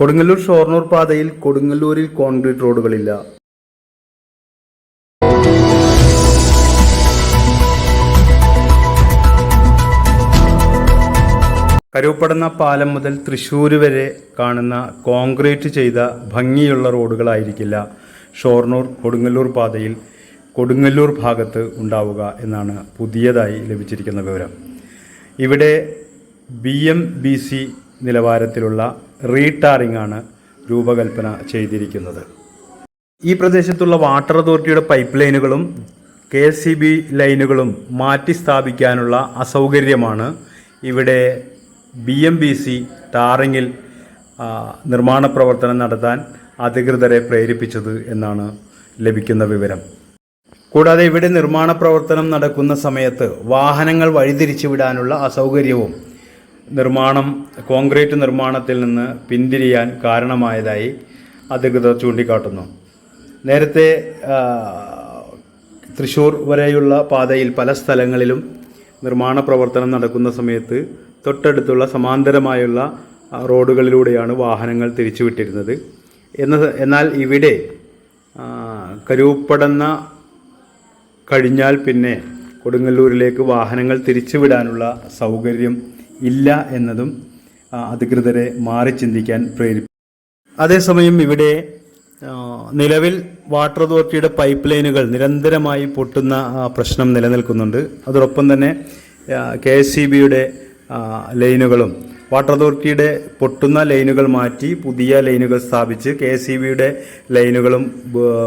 കൊടുങ്ങല്ലൂർ ഷോർണൂർ പാതയിൽ കൊടുങ്ങല്ലൂരിൽ കോൺക്രീറ്റ് റോഡുകളില്ല. കരുവപ്പെടുന്ന പാലം മുതൽ തൃശ്ശൂർ വരെ കാണുന്ന കോൺക്രീറ്റ് ചെയ്ത ഭംഗിയുള്ള റോഡുകളായിരിക്കില്ല ഷോർണൂർ കൊടുങ്ങല്ലൂർ പാതയിൽ കൊടുങ്ങല്ലൂർ ഭാഗത്ത് ഉണ്ടാവുക എന്നാണ് പുതിയതായി ലഭിച്ചിരിക്കുന്ന വിവരം. ഇവിടെ ബി എം ബി സി നിലവാരത്തിലുള്ള റീടാറിംഗ് ആണ് രൂപകൽപ്പന ചെയ്തിരിക്കുന്നത്. ഈ പ്രദേശത്തുള്ള വാട്ടർ അതോറിറ്റിയുടെ പൈപ്പ് ലൈനുകളും കെ എസ് സി ബി ലൈനുകളും മാറ്റി സ്ഥാപിക്കാനുള്ള അസൗകര്യമാണ് ഇവിടെ ബി എം ബി സി ടാറിങ്ങിൽ നിർമ്മാണ പ്രവർത്തനം നടത്താൻ അധികൃതരെ പ്രേരിപ്പിച്ചത് എന്നാണ് ലഭിക്കുന്ന വിവരം. കൂടാതെ ഇവിടെ നിർമ്മാണ പ്രവർത്തനം നടക്കുന്ന സമയത്ത് വാഹനങ്ങൾ വഴിതിരിച്ചു വിടാനുള്ള അസൗകര്യവും നിർമ്മാണം കോൺക്രീറ്റ് നിർമ്മാണത്തിൽ നിന്ന് പിന്തിരിയാൻ കാരണമായതായി അധികൃതർ ചൂണ്ടിക്കാട്ടുന്നു. നേരത്തെ തൃശ്ശൂർ വരെയുള്ള പാതയിൽ പല സ്ഥലങ്ങളിലും നിർമ്മാണ പ്രവർത്തനം നടക്കുന്ന സമയത്ത് തൊട്ടടുത്തുള്ള സമാന്തരമായുള്ള റോഡുകളിലൂടെയാണ് വാഹനങ്ങൾ തിരിച്ചുവിട്ടിരുന്നത്. എന്ന എന്നാൽ ഇവിടെ കരൂപ്പടന്ന കഴിഞ്ഞാൽ പിന്നെ കൊടുങ്ങല്ലൂരിലേക്ക് വാഹനങ്ങൾ തിരിച്ചുവിടാനുള്ള സൗകര്യം ഇല്ല എന്നതും അധികൃതരെ മാറി ചിന്തിക്കാൻ പ്രേരിപ്പിക്കും അതേസമയം ഇവിടെ നിലവിൽ വാട്ടർ അതോറിറ്റിയുടെ പൈപ്പ് ലൈനുകൾ നിരന്തരമായി പൊട്ടുന്ന പ്രശ്നം നിലനിൽക്കുന്നുണ്ട്. അതോടൊപ്പം തന്നെ കെ എസ് സി ബിയുടെ ലൈനുകളും വാട്ടർ അതോറിറ്റിയുടെ പൊട്ടുന്ന ലൈനുകൾ മാറ്റി പുതിയ ലൈനുകൾ സ്ഥാപിച്ച് കെ എസ് സി ബിയുടെ ലൈനുകളും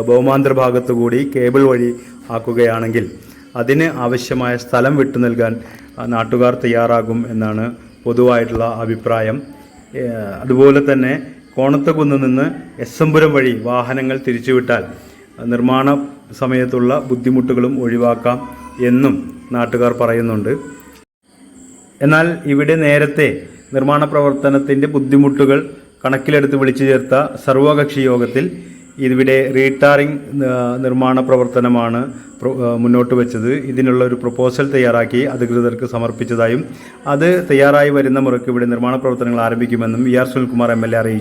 ഭൗമാന്തര ഭാഗത്തുകൂടി കേബിൾ വഴി ആക്കുകയാണെങ്കിൽ അതിന് ആവശ്യമായ സ്ഥലം വിട്ടു നൽകാൻ നാട്ടുകാർ തയ്യാറാകും എന്നാണ് പൊതുവായിട്ടുള്ള അഭിപ്രായം. അതുപോലെ തന്നെ കോണത്തകുന്ന് നിന്ന് എസ് എംപുരം വഴി വാഹനങ്ങൾ തിരിച്ചുവിട്ടാൽ നിർമ്മാണ സമയത്തുള്ള ബുദ്ധിമുട്ടുകളും ഒഴിവാക്കാം എന്നും നാട്ടുകാർ പറയുന്നുണ്ട്. എന്നാൽ ഇവിടെ നേരത്തെ നിർമ്മാണ പ്രവർത്തനത്തിന്റെ ബുദ്ധിമുട്ടുകൾ കണക്കിലെടുത്ത് വിളിച്ചു ചേർത്ത സർവകക്ഷി യോഗത്തിൽ ഇവിടെ റീടാറിംഗ് നിർമ്മാണ പ്രവർത്തനമാണ് മുന്നോട്ട് വെച്ചത്. ഇതിനുള്ള ഒരു പ്രപ്പോസൽ തയ്യാറാക്കി അധികൃതർക്ക് സമർപ്പിച്ചതായും അത് തയ്യാറായി വരുന്ന മുറയ്ക്ക് ഇവിടെ നിർമ്മാണ പ്രവർത്തനങ്ങൾ ആരംഭിക്കുമെന്നും V R Sunilkumar M L A അറിയിച്ചു.